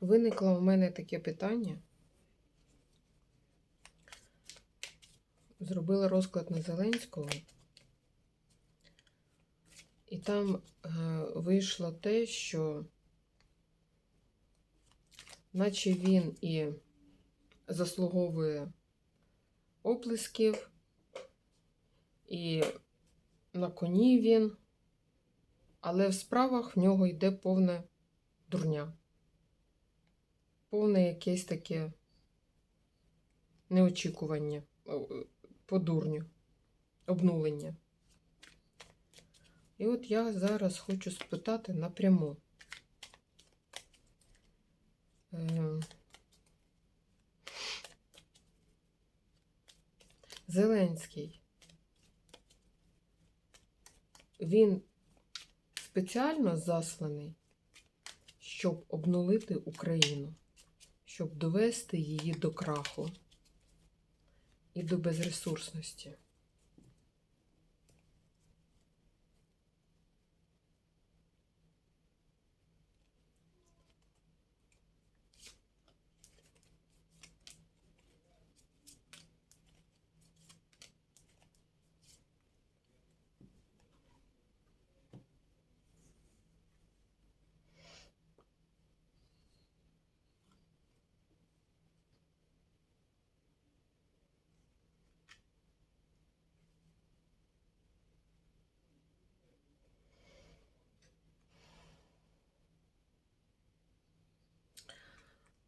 Виникло у мене таке питання. Зробила розклад на Зеленського. І там е, вийшло те, що наче він і заслуговує оплесків, і на коні він, але в справах в нього йде повне дурня. Повне якесь таке неочікування о, по дурню, обнулення. І от я зараз хочу спитати напряму. Е, Зеленський. Він спеціально засланий, щоб обнулити Україну, щоб довести її до краху і до безресурсності.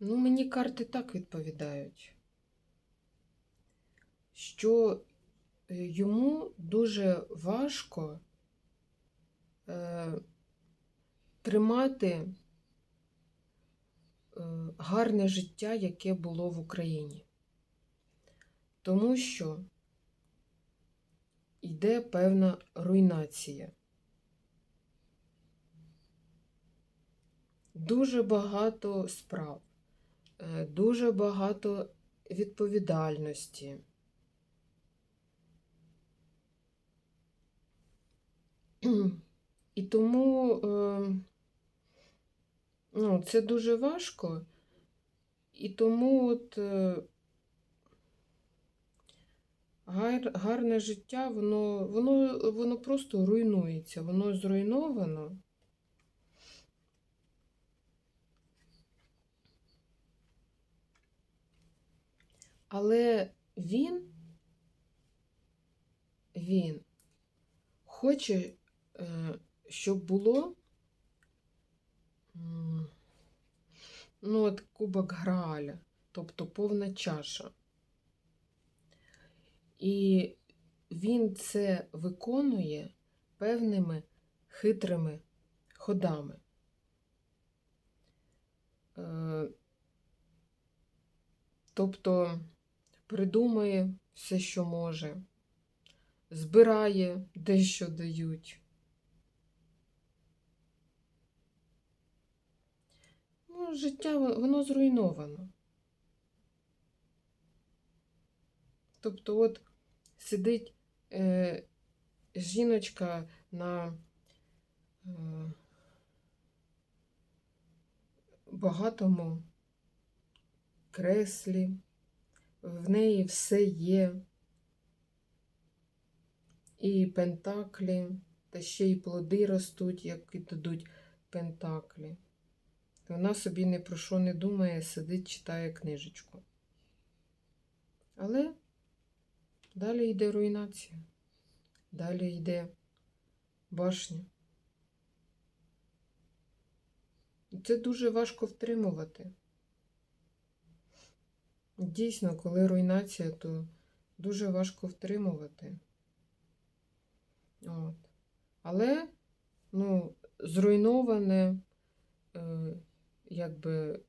Ну, мені карти так відповідають, що е, йому дуже важко е, тримати е, гарне життя, яке було в Україні. Тому що йде певна руйнація. Дуже багато справ, дуже багато відповідальності. І тому е, ну, це дуже важко. І тому от е, гар, гарне життя, воно, воно, воно просто руйнується, воно зруйновано. Але він, він хоче, е, щоб було ну, от кубок Грааля, тобто повна чаша. І він це виконує певними хитрими ходами. Е, Тобто придумує все, що може, збирає дещо дають. Ну, життя воно зруйновано. Тобто, от сидить е, жіночка на е, багатому креслі, в неї все є. І пентаклі, та ще й плоди ростуть, які дадуть пентаклі. Вона собі ні про що не думає, сидить, читає книжечку. Але далі йде руйнація, далі йде башня. І Це дуже важко втримувати. Дійсно, коли руйнація, то дуже важко втримувати. От. Але ну, зруйноване, е, якби,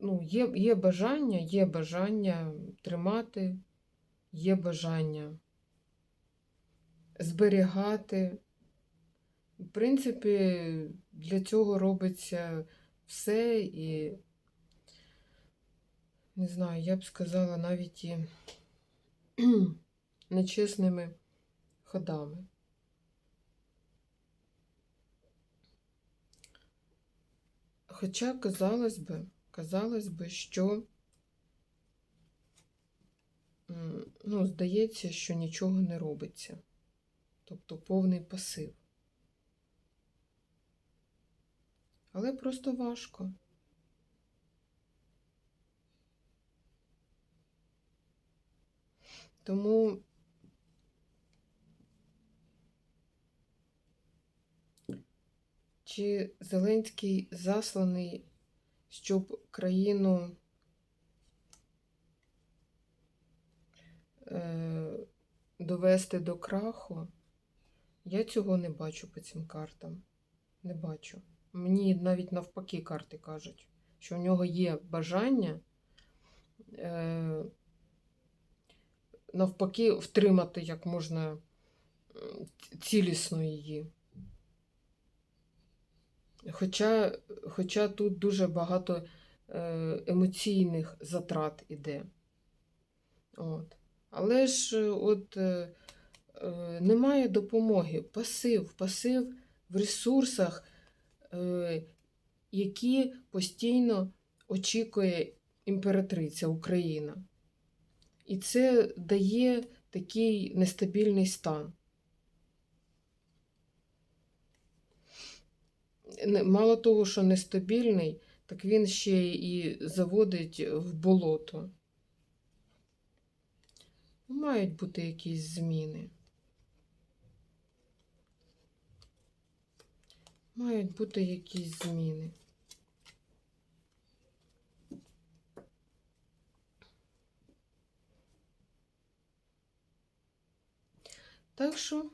ну, є, є бажання, є бажання тримати, є бажання зберігати. В принципі, для цього робиться все і не знаю, я б сказала навіть і нечесними ходами. Хоча, казалось би, казалось би, що ну, здається, що нічого не робиться. Тобто повний пасив. Але просто важко. Тому чи Зеленський засланий, щоб країну е, довести до краху? Я цього не бачу по цим картам. Не бачу. Мені навіть навпаки карти кажуть, що в нього є бажання е, навпаки втримати як можна цілісно її. Хоча, хоча тут дуже багато е, емоційних затрат іде. От. Але ж от е, е, немає допомоги. Пасив, пасив в ресурсах, е, які постійно очікує імператриця Україна. І це дає такий нестабільний стан. Мало того, що нестабільний, так він ще і заводить в болото. Мають бути якісь зміни. Мають бути якісь зміни. Так що,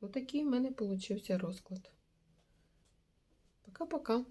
отакий в мене получився розклад. Пока-пока.